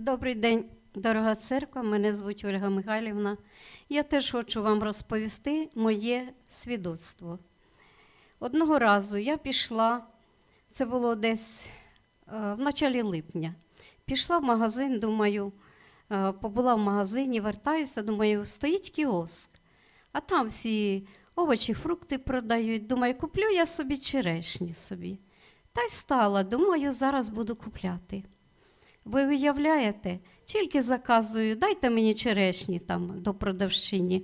Добрий день, дорога церква. Мене звуть Ольга Михайлівна. Я теж хочу вам розповісти моє свідоцтво. Одного разу я пішла, це було десь е, в началі липня. Пішла в магазин, думаю, е, побула в магазині, вертаюся, думаю, стоїть кіоск, а там всі овочі, фрукти продають. Думаю, куплю я собі черешні собі. Та й стала, думаю, зараз буду купляти. Ви уявляєте, тільки заказую, дайте мені черешні там до продавщині.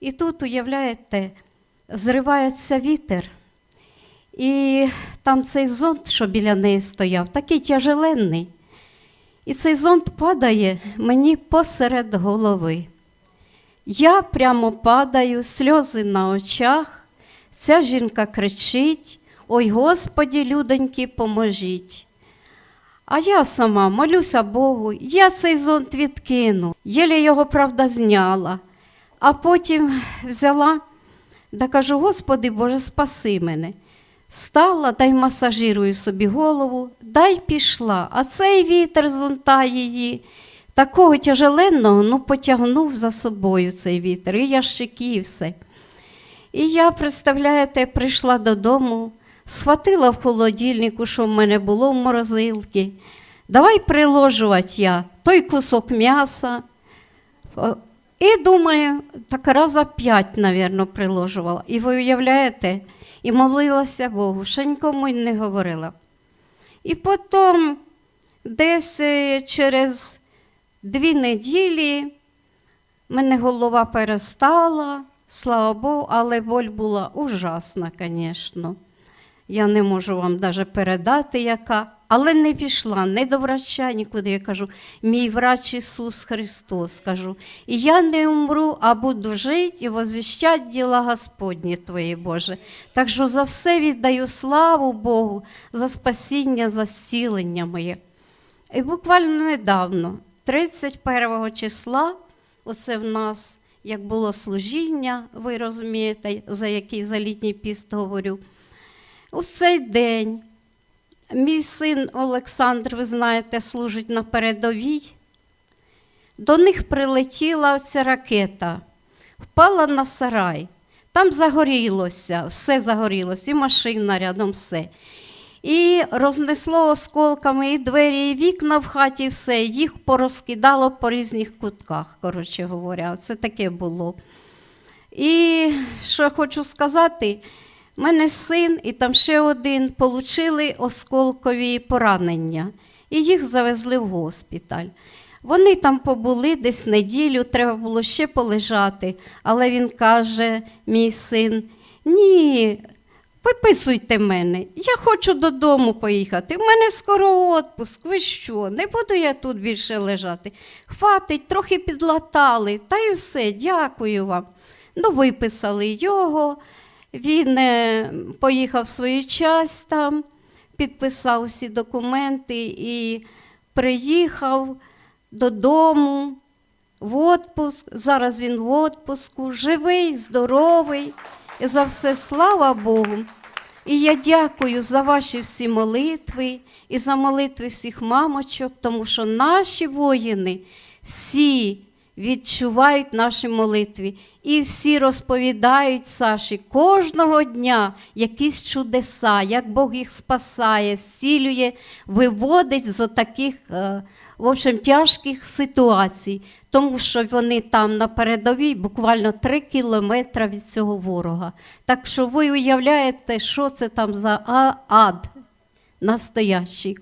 І тут, уявляєте, зривається вітер, і там цей зонт, що біля неї стояв, такий тяжеленний. І цей зонт падає мені посеред голови. Я прямо падаю, сльози на очах. Ця жінка кричить: Ой, Господі, людоньки, поможіть. А я сама молюся Богу, я цей зонт відкину, єлі його, правда, зняла. А потім взяла да кажу, Господи Боже, спаси мене. Стала, дай масажирую собі голову, дай пішла, а цей вітер зонта її. Такого тяжеленного ну, потягнув за собою цей вітер, і ящики, і все. І я, представляєте, прийшла додому, схватила в холодильнику, що в мене було в морозилці. Давай приложувати я той кусок м'яса. І думаю, так раза п'ять, мабуть, приложувала. І ви уявляєте, і молилася Богу, ще нікому не говорила. І потім десь е, через дві неділі мене голова перестала, слава Богу, але боль була ужасна, звісно. Я не можу вам навіть передати, яка, але не пішла ні до врача, нікуди. Я кажу, мій врач Ісус Христос, кажу, і я не умру, а буду жити і возвіщати діла Господні Твої, Боже. Так що за все віддаю славу Богу, за спасіння, за зцілення моє. І буквально недавно, 31 числа, оце в нас, як було служіння, ви розумієте, за який за літній піст говорю. У цей день мій син Олександр, ви знаєте, служить на передовій. До них прилетіла ця ракета, впала на сарай. Там загорілося, все загорілося, і машина рядом все. І рознесло осколками і двері, і вікна в хаті, і все, їх порозкидало по різних кутках, коротше говоря, це таке було. І що я хочу сказати, у мене син і там ще один отримали осколкові поранення, і їх завезли в госпіталь. Вони там побули десь неділю, треба було ще полежати, але він каже, мій син, ні, виписуйте мене, я хочу додому поїхати. У мене скоро відпуск, ви що? Не буду я тут більше лежати. Хватить, трохи підлатали, та й все, дякую вам. Ну, виписали його. Він е, поїхав в свою часть там, підписав всі документи і приїхав додому в відпуск. Зараз він в відпуску, живий, здоровий. І за все слава Богу. І я дякую за ваші всі молитви і за молитви всіх мамочок, тому що наші воїни всі відчувають наші молитви. І всі розповідають Саші кожного дня якісь чудеса, як Бог їх спасає, зцілює, виводить з отаких е, в общем, тяжких ситуацій, тому що вони там на передовій буквально три кілометри від цього ворога. Так що ви уявляєте, що це там за ад настоящий.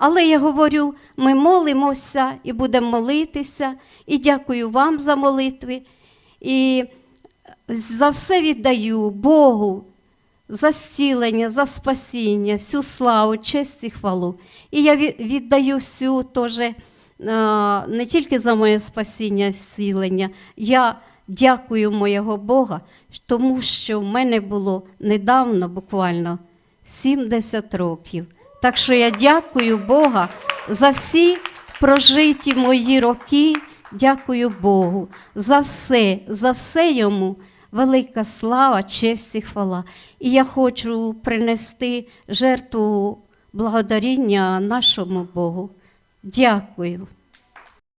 Але я говорю, ми молимося і будемо молитися, і дякую вам за молитви. І за все віддаю Богу, за зцілення, за спасіння, всю славу, честь і хвалу. І я віддаю всю теж е, не тільки за моє спасіння, зцілення. Я дякую моєго Бога, тому що в мене було недавно, буквально 70 років. Так що я дякую Бога за всі прожиті мої роки. Дякую Богу за все, за все йому велика слава, честь і хвала. І я хочу принести жертву благодаріння нашому Богу. Дякую.